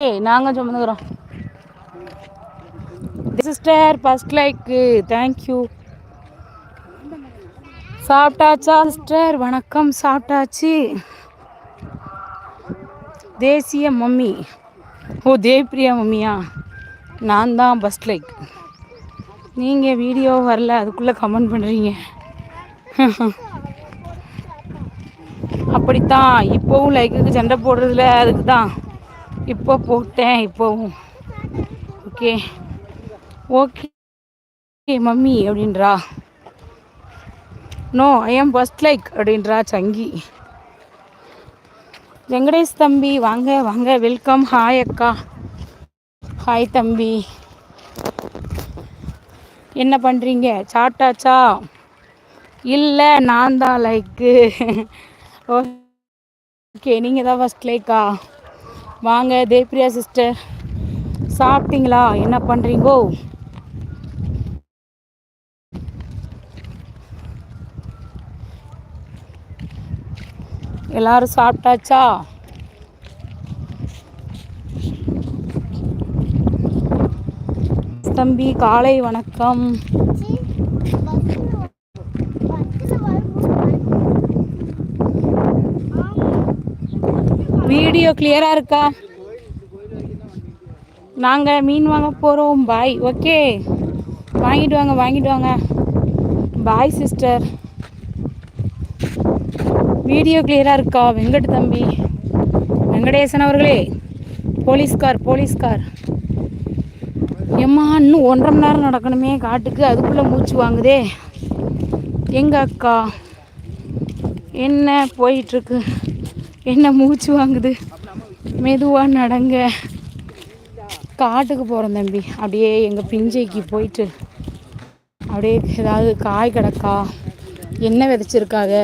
ஏய் நாங்கள் சுமந்துக்கிறோம் sister first like thank you சாப்பிட்டாச்சா சிஸ்டர் வணக்கம் சாப்பிட்டாச்சு. தேசிய மம்மி. ஓ தேவ்பிரியா மம்மியா? நான் தான் ஃபஸ்ட் லைக் நீங்கள் வீடியோ வரல அதுக்குள்ளே கமெண்ட் பண்ணுறீங்க அப்படித்தான். இப்போவும் லைக்குக்கு சண்டை போடுறதுல அதுக்கு தான் இப்போ போட்டேன் இப்போவும். ஓகே ஓகே மம்மி அப்படின்றா. No I am first like அப்படின்றா சங்கி. வெங்கடேஷ் தம்பி வாங்க வாங்க வெல்கம் ஹாய் அக்கா. ஹாய் தம்பி. என்ன பண்ணுறீங்க சாட்டாச்சா இல்லை நான் தான் லைக்கு ஓகே நீங்கள் தான் ஃபஸ்ட் லைக்கா? வாங்க தேவ்பிரியா சிஸ்டர் சாப்பிட்டீங்களா? என்ன பண்ணுறீங்கோ எல்லாரும் சாப்பிட்டாச்சா? தம்பி காலை வணக்கம். வீடியோ கிளியரா இருக்கா? நாங்கள் மீன் வாங்க போகிறோம் பாய் ஓகே வாங்கிட்டு வாங்க வாங்கிட்டு வாங்க. பாய் சிஸ்டர் வீடியோ கிளியராக இருக்கா? வெங்கட் தம்பி. வெங்கடேசன் அவர்களே. போலீஸ்கார் போலீஸ்கார் எம்மா இன்னும் ஒன்றரை மணி நேரம் நடக்கணுமே. காட்டுக்கு அதுக்குள்ளே மூச்சு வாங்குதே. எங்கள் அக்கா? என்ன போயிட்டுருக்கு என்ன மூச்சு வாங்குது? மெதுவாக நடங்க. காட்டுக்கு போகிறோம் தம்பி. அப்படியே எங்கள் பிஞ்சைக்கு போயிட்டு அப்படியே ஏதாவது காய் கிடக்கா? என்ன விதைச்சிருக்காங்க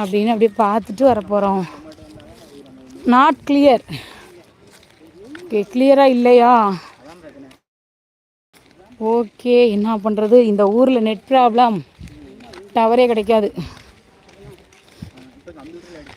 அப்படின்னு அப்படியே பார்த்துட்டு வர போகிறோம் நாட் கிளியர் ஓகே கிளியராக இல்லையா? ஓகே என்ன பண்ணுறது இந்த ஊரில் நெட் ப்ராப்ளம் டவரே கிடைக்காது.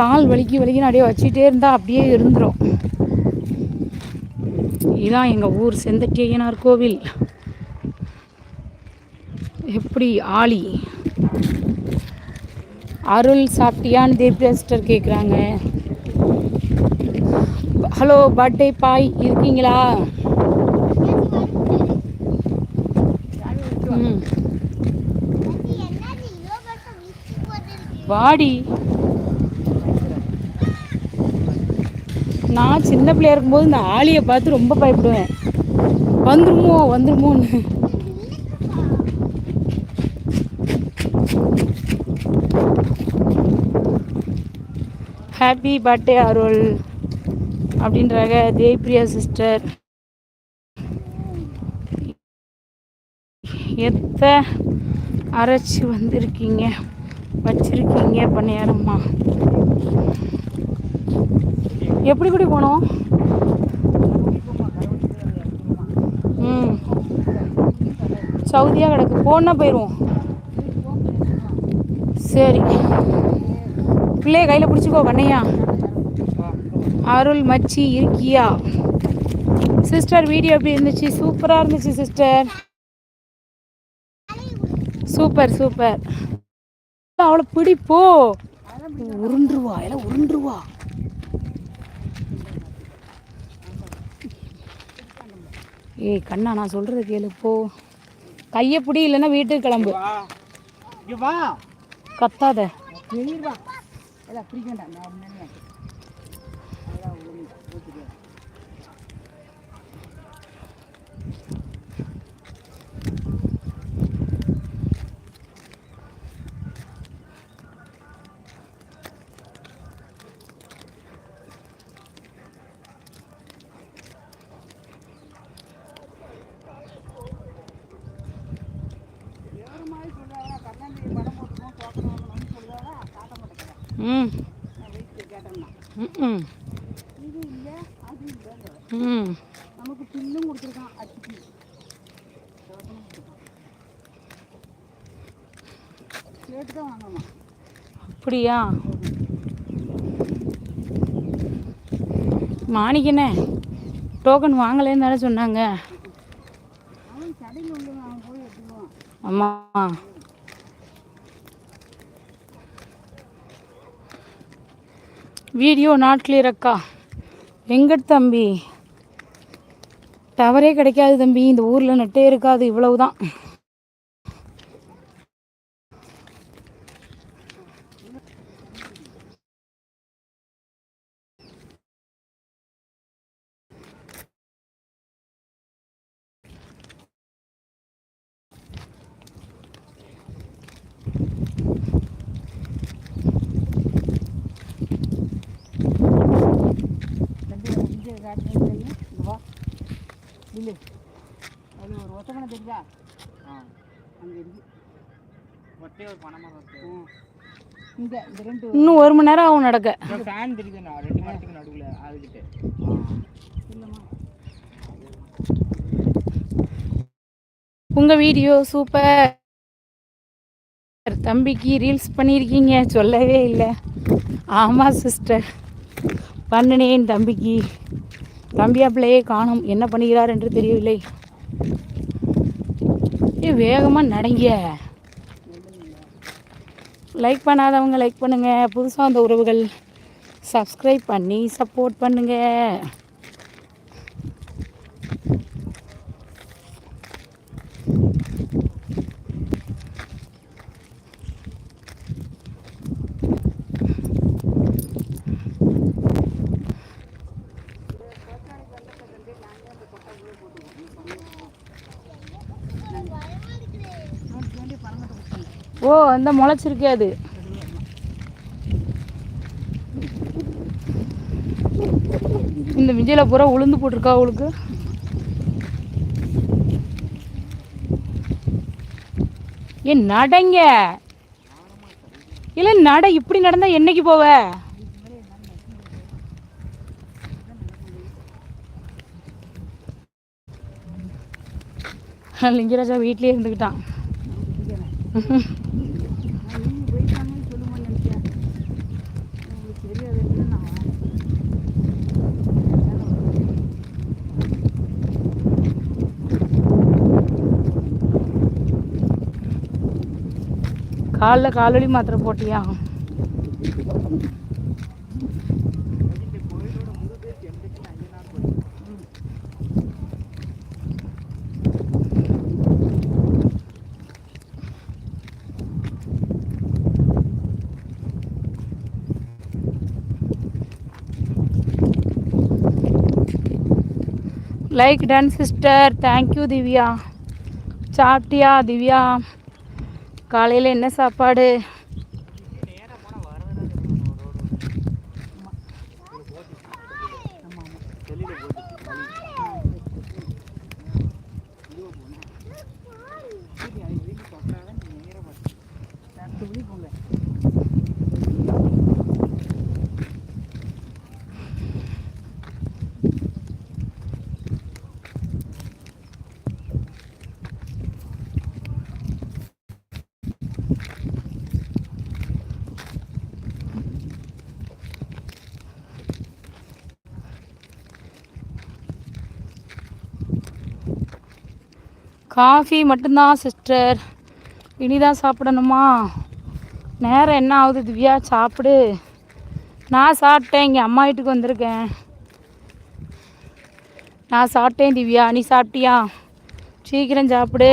கால் வலிக்கு வலிக்குன்னு அப்படியே வச்சுட்டே இருந்தால் அப்படியே இருந்துரும். இதான் எங்கள் ஊர் செந்தட்டி ஐயனார் கோவில். எப்படி ஆளி. அருள் சாப்பிட்டியான்னு தேவ்யா சிஸ்டர் கேட்குறாங்க ஹலோ பர்த்டே பாய் இருக்கீங்களா? வாடி. நான் சின்ன பிள்ளையா இருக்கும்போது இந்த ஆளியை பார்த்து ரொம்ப பயப்படுவேன். வந்துருமோ வந்துருமோன்னு. ஹாப்பி பர்த்டே அருள் அப்படின்றாங்க தேவ்பிரியா சிஸ்டர் எத்த அரைச்சி வந்திருக்கீங்க? வச்சிருக்கீங்க பண்ணியாரம்மா எப்படி கூடி போனோம்? ம். சவுதியாக கிடக்கு. போனால் போயிடுவோம் சரி. பிள்ளைய கையில் பிடிச்சிக்கோ கண்ணையா. அருள் மச்சி இருக்கியா? சிஸ்டர் வீடியோ எப்படி இருந்துச்சு? சூப்பராக இருந்துச்சு சிஸ்டர் சூப்பர் சூப்பர் அவளை பிடிப்போ உருண்டுருவா எல்லாம் உருண்டுருவா. ஏய் கண்ணா நான் சொல்றது கேளு போ. கையை பிடி இல்லைன்னா வீட்டுக்கு கிளம்பு. கத்தாத. ம். ம். ம். நமக்கு பில்லும் கொடுத்துருக்கான் அச்சுக்கு கேட்டு தான் வாங்கணும் அப்படியா மாணிக்கண்ணே டோக்கன் வாங்கலைன்னு தானே சொன்னாங்க அவன் வீடியோ நாட் கிளியர் அக்கா. எங்கட் தம்பி? டவரே கிடைக்காது தம்பி. இந்த ஊரில் நெட்டே இருக்காது. இவ்வளவுதான் தம்பி இங்கே காட்டுறது தெரியும் இங்க வா இல்லை அது ஒரு ஒத்தமனை தெரியுதா அங்கே இருக்கு ஒட்டே ஒரு பணமாக இந்த இந்த ரெண்டு இன்னும் ஒரு மணி நேரம் ஆகும் நடக்க. ஃபேன் தெரியுதுண்ணா ரெண்டு மரத்துக்கு நடுவில் அதுக்கிட்ட இல்லைம்மா உங்கள் வீடியோ சூப்பர். தம்பிக்கு ரீல்ஸ் பண்ணியிருக்கீங்க சொல்லவே இல்லை. ஆமாம் சிஸ்டர் பண்ணினேன் தம்பிக்கு. தம்பியா பிள்ளையே காணும் என்ன பண்ணுகிறார் என்று தெரியவில்லை. ஏ வேகமாக நடங்க. லைக் பண்ணாதவங்க லைக் பண்ணுங்கள் புதுசாக அந்த உறவுகள் சப்ஸ்கிரைப் பண்ணி சப்போர்ட் பண்ணுங்கள் ஓ அந்த முளைச்சிருக்கே அது. இந்த விஜயில பூரா உளுந்து போட்டிருக்கா அவளுக்கு. ஏன் நடங்க. இல்ல நட இப்படி நடந்தா என்னைக்கு போவ? லிங்கராஜா வீட்லயே இருந்துக்கிட்டான் நான் நீ வெயிட் பண்ணி சொல்லுமான்னு நினைச்சேன் உங்களுக்கு தெரியாது நான் காலில் காலடி மாத்திரை போட்டியா like done sister thank you Divya சாப்பிட்டியா திவ்யா காலையில் என்ன சாப்பாடு துளி போங்க காஃபி மட்டும்தான் சிஸ்டர் இனிதான் சாப்பிடணுமா? நேரம் என்ன ஆகுது திவ்யா? சாப்பிடு. நான் சாப்பிட்டேன் இங்கே அம்மா வீட்டுக்கு வந்திருக்கேன். நான் சாப்பிட்டேன் திவ்யா. நீ சாப்பிட்டியா? சீக்கிரம் சாப்பிடு.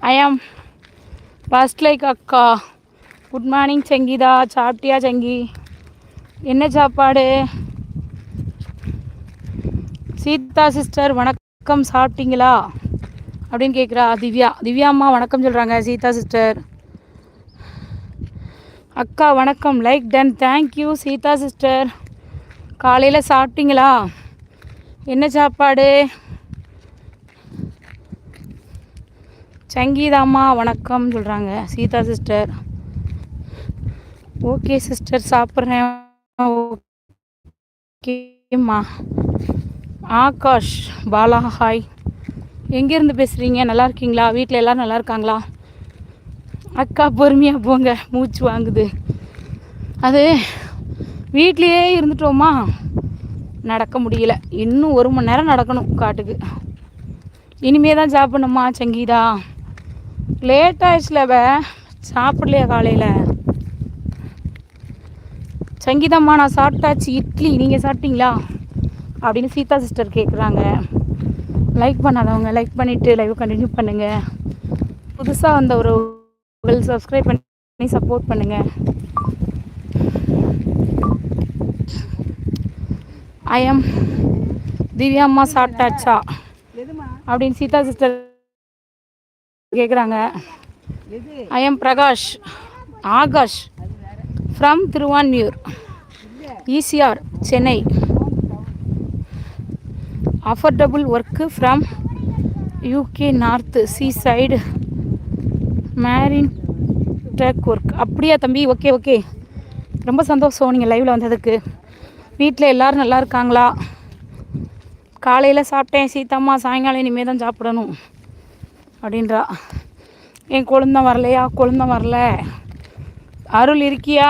ஐயாம் ஃபஸ்ட் லைக் அக்கா. Good morning Sangeetha. சாப்பிட்டியா சங்கி? என்ன சாப்பாடு? சீதா சிஸ்டர் வணக்கம். வணக்கம் சாப்பிட்டீங்களா? அப்படின்னு கேட்குறா திவ்யா. திவ்யா அம்மா வணக்கம் சொல்கிறாங்க சீதா சிஸ்டர் அக்கா வணக்கம். Like done thank you Seetha sister காலையில் சாப்பிட்டீங்களா? என்ன சாப்பாடு? சங்கீதாம்மா வணக்கம் சொல்கிறாங்க சீதா சிஸ்டர் ஓகே சிஸ்டர் சாப்பிட்றேன். ஓகேம்மா ஆகாஷ் பாலா ஹாய். எங்கேருந்து பேசுகிறீங்க நல்லா இருக்கீங்களா? வீட்டில் எல்லோரும் நல்லா இருக்காங்களா? அக்கா பொறுமையாக போங்க. மூச்சு வாங்குது. அது வீட்லேயே இருந்துட்டோமா? நடக்க முடியல. இன்னும் ஒரு மணி நேரம் நடக்கணும் காட்டுக்கு. இனிமே தான் சாப்பிடணுமா சங்கீதா? லேட் ஆயிடுச்சுல சாப்பிடலையா காலையில்? சங்கீதாம்மா நான் சாப்பிட்டாச்சு. இட்லி. நீங்கள் சாப்பிட்டீங்களா? அப்படின்னு சீதா சிஸ்டர் கேட்குறாங்க லைக் பண்ணாதவங்க லைக் பண்ணிவிட்டு லைவ் கண்டினியூ பண்ணுங்கள் புதுசாக வந்த ஒரு சப்ஸ்கிரைப் பண்ணி சப்போர்ட் பண்ணுங்கள் ஐஎம் திவ்யா அம்மா சாப்பிட்டாச்சா? அப்படின்னு சீதா சிஸ்டர் கேட்குறாங்க I I am Prakash Aakash from Thiruvanmiyur ECR Chennai. Affordable work from UK north sea side marine tech work அப்படியா தம்பி? ஓகே ஓகே ரொம்ப சந்தோஷம் நீங்கள் லைவில் வந்ததுக்கு. வீட்டில் எல்லோரும் நல்லா இருக்காங்களா? காலையில் சாப்பிட்டேன். சீத்தம்மா சாயங்காலம் இனிமேல் தான் சாப்பிடணும் அப்படின்றா. என் கொழுந்தம் வரலையா? கொழுந்தம் வரல. அருள் இருக்கியா?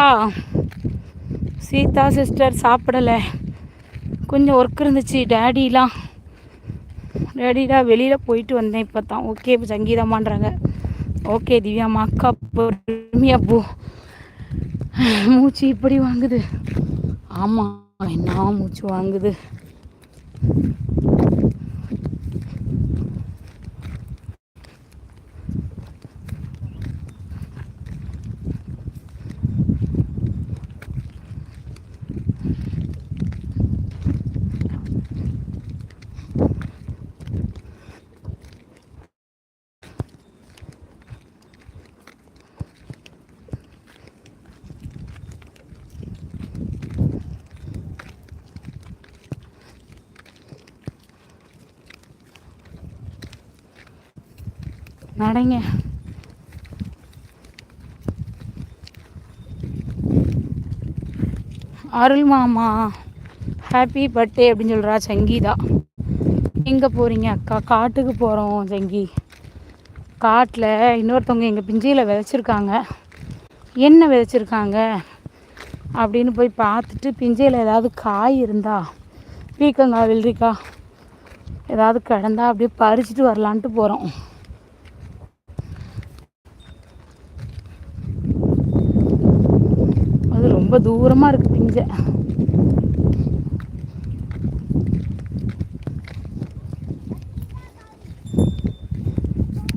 சீதா சிஸ்டர் சாப்பிடலை. கொஞ்சம் ஒர்க் இருந்துச்சு. டேடிலாம் டேடிலாம் வெளியில் போயிட்டு வந்தேன் இப்போ தான். ஓகே இப்போ சங்கீதம்மான்றாங்க. ஓகே திவ்யாம்மா அக்கா பொறுமையா போ. மூச்சு இப்படி வாங்குது. ஆமாம் என்ன மூச்சு வாங்குது? நடங்க. அருள் மாமா ஹாப்பி பர்த்டே அப்படின்னு சொல்கிறா சங்கீதா. எங்கே போகிறீங்க அக்கா? காட்டுக்கு போகிறோம் சங்கி. காட்டில் இன்னொருத்தவங்க எங்கள் பிஞ்சியில் விதைச்சிருக்காங்க. என்ன விதைச்சிருக்காங்க? அப்படின்னு போய் பார்த்துட்டு பிஞ்சையில் ஏதாவது காய் இருந்தா பீக்கங்காய் வெள்ளரிக்காய் ஏதாவது கிடந்தா அப்படியே பறிச்சுட்டு வரலான்ட்டு போகிறோம் அது ரொம்ப தூரமாக இருக்குது பிஞ்சை.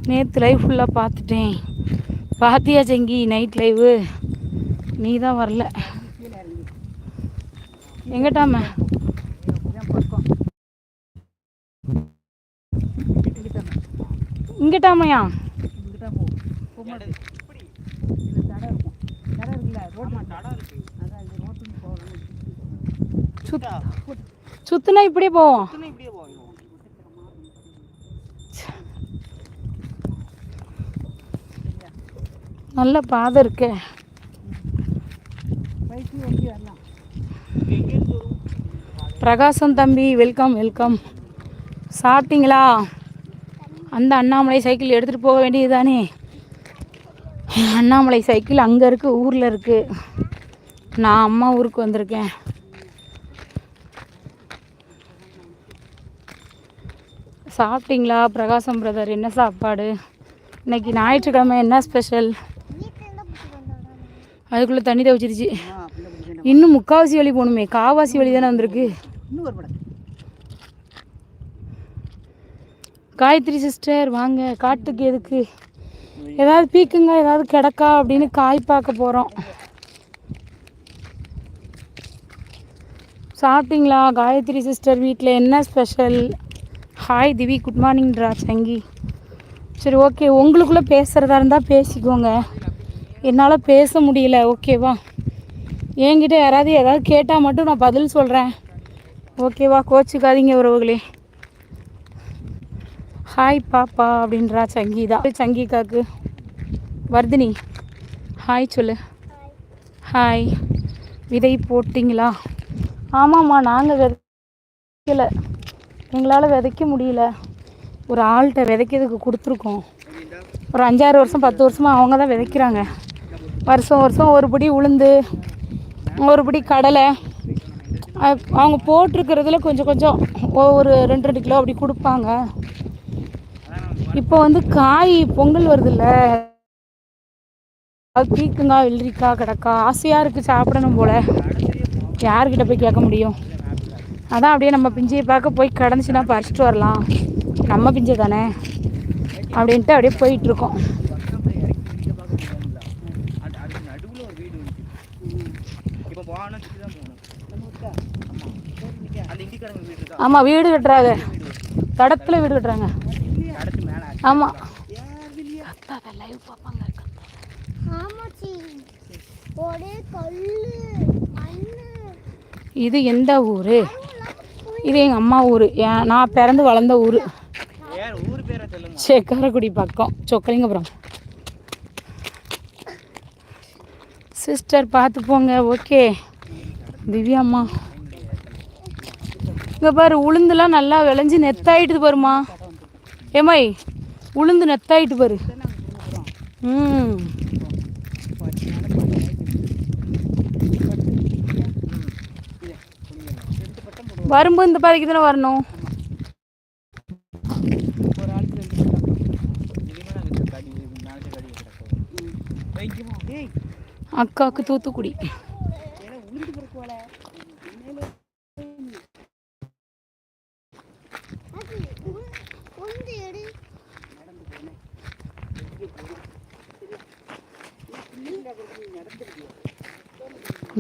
நேற்று லைவ் ஃபுல்லாக பார்த்துட்டேன். பாத்தியா செங்கி நைட் லைவு நீ தான் வரல கீழே இறங்கி எங்கிட்டாம இதான் பக்கம் இங்கிட்ட இங்கிட்டாமையா இங்கிட்ட போ போகும்போது இப்படி இதில் தடை இருக்கும் தடை இருக்குல்ல ரோடு தடை இருக்கு அதான் இது ரோட்டுக்கு போகணும் சுத் சுத்துனா இப்படியே போவோம். நல்ல பாதை இருக்கே. பிரகாசம் தம்பி வெல்கம் வெல்கம். சாப்பிட்டீங்களா? அந்த அண்ணாமலை சைக்கிள் எடுத்துகிட்டு போக வேண்டியது தானே அண்ணாமலை சைக்கிள் அங்கே இருக்குது ஊரில் இருக்குது நான் அம்மா ஊருக்கு வந்திருக்கேன். சாப்பிட்டீங்களா? பிரகாசம் பிரதர் என்ன சாப்பாடு? இன்னைக்கு ஞாயிற்றுக்கிழமை என்ன ஸ்பெஷல் அதுக்குள்ளே தண்ணி தவிச்சிருச்சு இன்னும் முக்காவாசி வழி போகணுமே. காவாசி வழி தானே வந்திருக்கு. காயத்ரி சிஸ்டர் வாங்க. காட்டுக்கு எதுக்கு? ஏதாவது பீக்குங்க ஏதாவது கிடக்கா அப்படின்னு காய் பார்க்க போகிறோம் சாப்பிட்டீங்களா? காயத்ரி சிஸ்டர் வீட்டில் என்ன ஸ்பெஷல் ஹாய் திவி குட் மார்னிங்ன்றா சங்கி சரி ஓகே உங்களுக்குள்ளே பேசுகிறதா இருந்தால் பேசிக்கோங்க. என்னால் பேச முடியல. ஓகேவா என்கிட்ட யாராவது ஏதாவது கேட்டால் மட்டும் நான் பதில் சொல்கிறேன் ஓகேவா கோச்சுக்காதீங்க உறவுகளே. ஹாய் பாப்பா அப்படின்றா சங்கீதா சங்கிகாக்கு வர்தினி. ஹாய் சொல்லு. ஹாய் விதை போட்டிங்களா? ஆமாம்மா நாங்கள் விதைக்கல. எங்களால் விதைக்க முடியல. ஒரு ஆள்கிட்ட விதைக்கிறதுக்கு கொடுத்துருக்கோம். ஒரு அஞ்சாறு வருஷம் பத்து வருஷமாக அவங்க தான் விதைக்கிறாங்க. வருஷம் வருஷம் ஒரு படி உளுந்து ஒரு படி கடலை. அவங்க போட்டிருக்கிறதுல கொஞ்சம் கொஞ்சம் ஒரு ரெண்டு ரெண்டு கிலோ அப்படி கொடுப்பாங்க. இப்போ வந்து காய் பொங்கல் வருதுல்ல. அது பீக்கங்காய் வெள்ளரிக்காய் கிடக்கா ஆசையாக இருக்குது சாப்பிடணும் போல். யார்கிட்ட போய் கேட்க முடியும்? அதான் அப்படியே நம்ம பிஞ்சியை பார்க்க போய் கிடந்துச்சுன்னா பறிச்சிட்டு வரலாம். நம்ம பிஞ்சை தானே? அப்படின்ட்டு அப்படியே போயிட்டுருக்கோம். ஆமாம் வீடு கட்டுறாங்க. தடத்தில் வீடு கட்டுறாங்க. ஆமாம் இது எந்த ஊர்? இது எங்கள் அம்மா ஊர். நான் பிறந்து வளர்ந்த ஊர். செக்காரக்குடி பக்கம். சொக்கலிங்கபுரம் சிஸ்டர் பார்த்து போங்க. ஓகே திவ்யா அம்மா. இங்கே பாரு உளுந்துலாம் நல்லா விளைஞ்சி நெத்தாயிட்டுது பாருமா ஏமாய் உளுந்து நெத்தாயிட்டு பாரு. ம். வரும்போது இந்த பாதைக்கு தானே வரணும்? ஒரு ஆளுக்கு அக்காவுக்கு தூத்துக்குடி. ஏன்னா உளுந்து பிறக்குவாள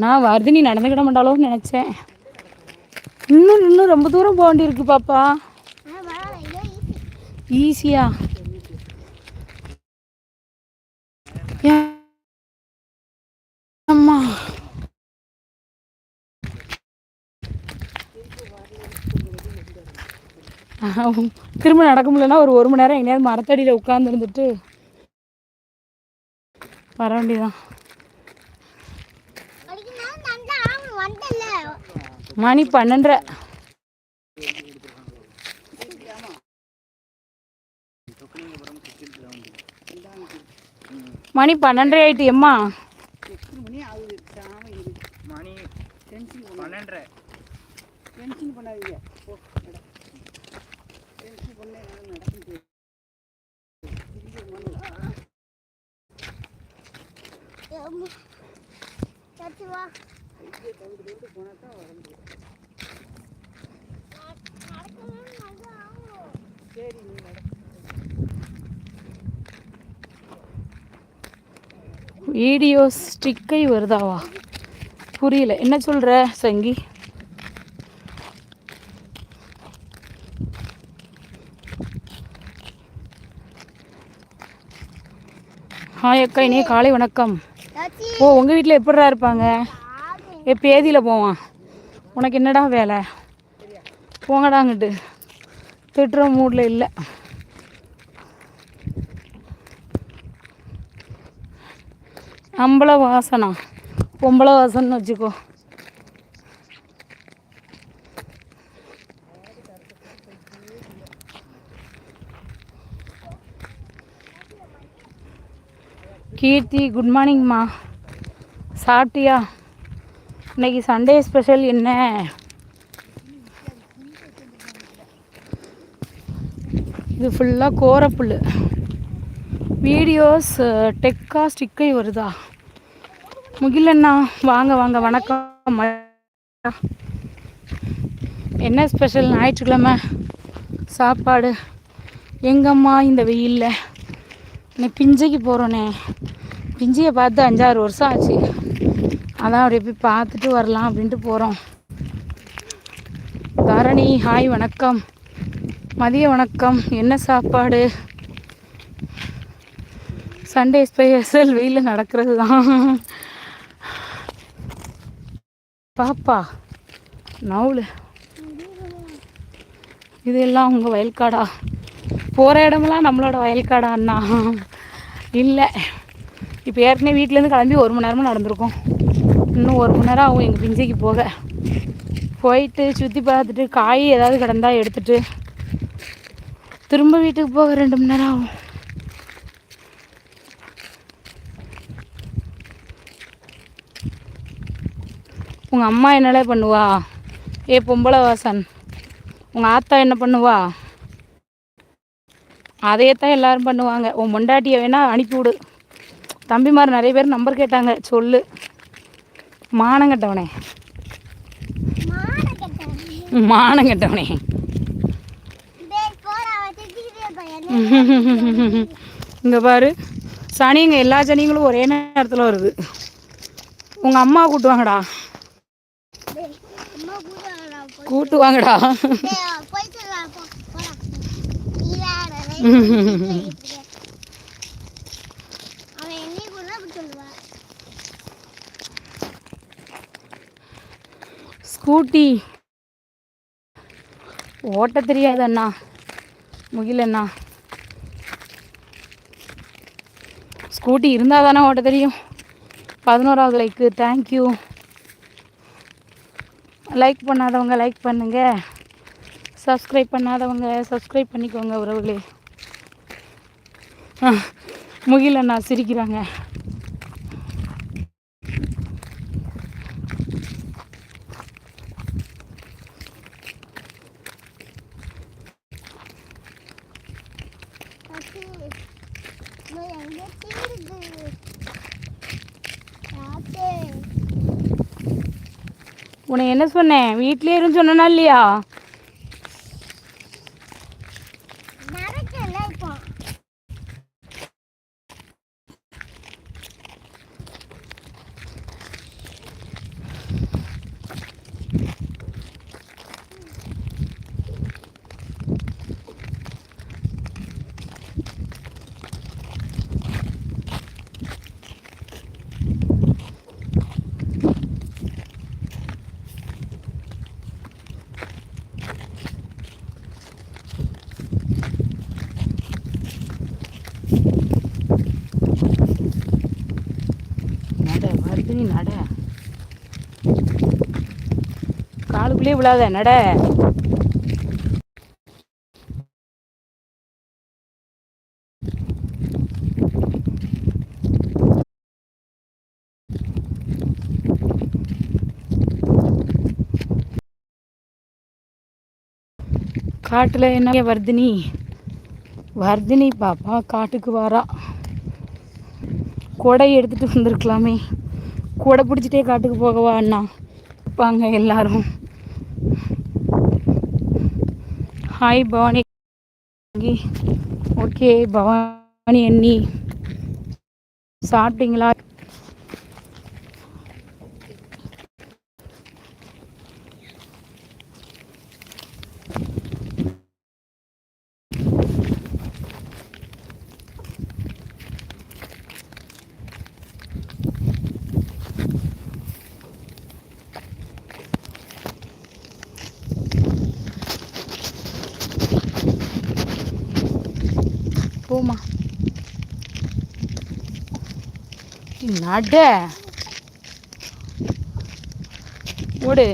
நான் வர்தினி நடந்துக்கிட மாட்டாளோன்னு நினச்சேன். இன்னும் இன்னும் ரொம்ப தூரம் போக வேண்டியிருக்கு பாப்பா. ஈஸியா. அம்மா. திரும்ப நடக்க முடியலன்னா ஒரு ஒரு மணி நேரம் எங்கேயாவது மரத்தடியில் உட்காந்துருந்துட்டு வர வேண்டியதான் அதுக்கு நான் நல்லா ஆகும் வந்தல மணி பன்னெண்டரை மணி பன்னெண்டரை ஆயிட்டு எம்மா? மணி பன்னெண்டரை டென்ஷன் பண்ணாதீங்க போ நட டென்ஷன் பண்ண நடக்கும் போய் சச்சு வா சரி நீ நட வீடியோ ஸ்டிக்கை வருதாவா? புரியல. என்ன சொல்கிற சங்கி? ஹாய் அக்கா இனிய காலை வணக்கம். ஓ உங்கள் வீட்டில் எப்படிடா இருப்பாங்க? ஏ பேதியில் போவான். உனக்கு என்னடா வேலை? போங்கடாங்கிட்டு திட்டுற மூடில் இல்லை. அம்பள வாசனா? பொம்பளை வாசன்னு வச்சுக்கோ. கீர்த்தி குட் மார்னிங்மா சாப்பிட்டியா? இன்னைக்கு சண்டே ஸ்பெஷல் என்ன? இது ஃபுல்லாக கோரப்புல் வீடியோஸ் டெக்கா ஸ்டிக்கை வருதா? முகிலண்ணா வாங்க வாங்க வணக்கம். ம- என்ன ஸ்பெஷல் ஞாயிற்றுக்கிழமை. சாப்பாடு. எங்கம்மா இந்த வெயிலில்? இன்னைக்கு பிஞ்சைக்கு போகிறோனே பிஞ்சியை பார்த்து அஞ்சாறு வருஷம் ஆச்சு. அதான் அப்படியே போய் பார்த்துட்டு வரலாம் அப்படின்ட்டு போகிறோம் தரணி ஹாய் வணக்கம். மதிய வணக்கம். என்ன சாப்பாடு? சண்டே ஸ்பெஷல் வெயிலில் நடக்கிறது தான் பாப்பா நவுலு. இதெல்லாம் உங்கள் வயல்காடா போகிற இடமெல்லாம் நம்மளோட வயல்காடா அண்ணா. இல்லை. இப்போ ஏற்கனவே வீட்டிலேருந்து கிளம்பி ஒரு மணி நேரமாக நடந்திருக்கோம். இன்னும் ஒரு மணி நேரம் ஆகும் எங்கள் பிஞ்சைக்கு போக. போயிட்டு சுற்றி பார்த்துட்டு காய் ஏதாவது கிடந்தா எடுத்துட்டு திரும்ப வீட்டுக்கு போக ரெண்டு மணி நேரம் ஆகும். உங்கள் அம்மா என்னலே பண்ணுவா? ஏ பொம்பளை வாசன். உங்கள் ஆத்தா என்ன பண்ணுவா? அதையே தான் எல்லாரும் பண்ணுவாங்க. உன் பொண்டாட்டியை வேணா அனுப்பி விடு தம்பிமார் நிறைய பேர் நம்பர் கேட்டாங்க. சொல்லு. மானங்கட்டவனே மானங்கட்டவனே இங்கே பாரு. சனிங்க எல்லா சனிங்களும் ஒரே நேரத்தில் வருது. உங்கள் அம்மா கூட்டுவாங்கடா டேய் அம்மா கூட வரா போய் கூட்டுவாங்கடா டேய் போயிட்டு வா போ போடா நீ வேற right. அவன் என்னை கூட அப்படி சொல்லுவான் ஸ்கூட்டி. ஓட்ட தெரியாது அண்ணா முகிலண்ணா. ஸ்கூட்டி இருந்தால் தானே ஓட்ட தெரியும். பதினோராவது லைக்கு. தேங்க்யூ லைக் பண்ணாதவங்க லைக் பண்ணுங்க. சப்ஸ்கிரைப் பண்ணாதவங்க சப்ஸ்கிரைப் பண்ணிக்கோங்க உறவுகளே. ஆ, முகில் சிரிக்கிறாங்க அது நான் எங்க தீருது ராத்தே உன்னை என்ன சொன்னேன்? வீட்லயே இருந்து சொன்னா இல்லையா நடக்கல இப்போ நட வருது நீ நட காலுக்குள்ளே விழாத நட காட்டில் என்ன வர்தினி? வர்தினி பாப்பா காட்டுக்கு வாரா கொடை எடுத்துகிட்டு வந்திருக்கலாமே. கொடை பிடிச்சிட்டே காட்டுக்கு போகவா அண்ணா? பாங்க எல்லாரும். ஹாய் பவானி ஓகே பவானி அண்ணி சாப்பிட்டீங்களா? நட ஓடு.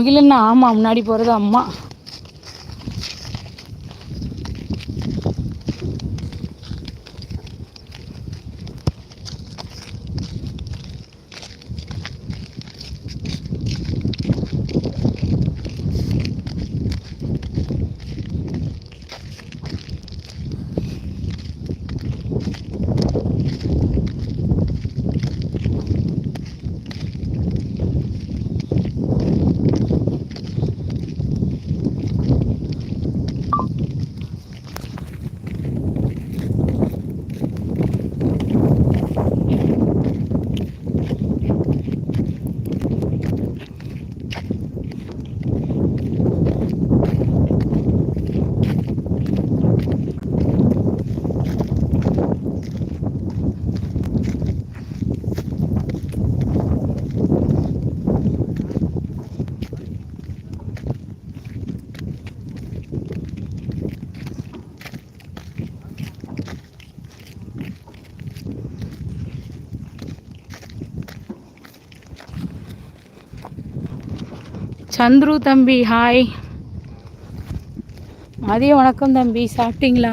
முகிலன்னா ஆமாம் முன்னாடி போகிறது அம்மா. சந்துரு தம்பி ஹாய் மதிய வணக்கம் தம்பி சாப்பிட்டீங்களா?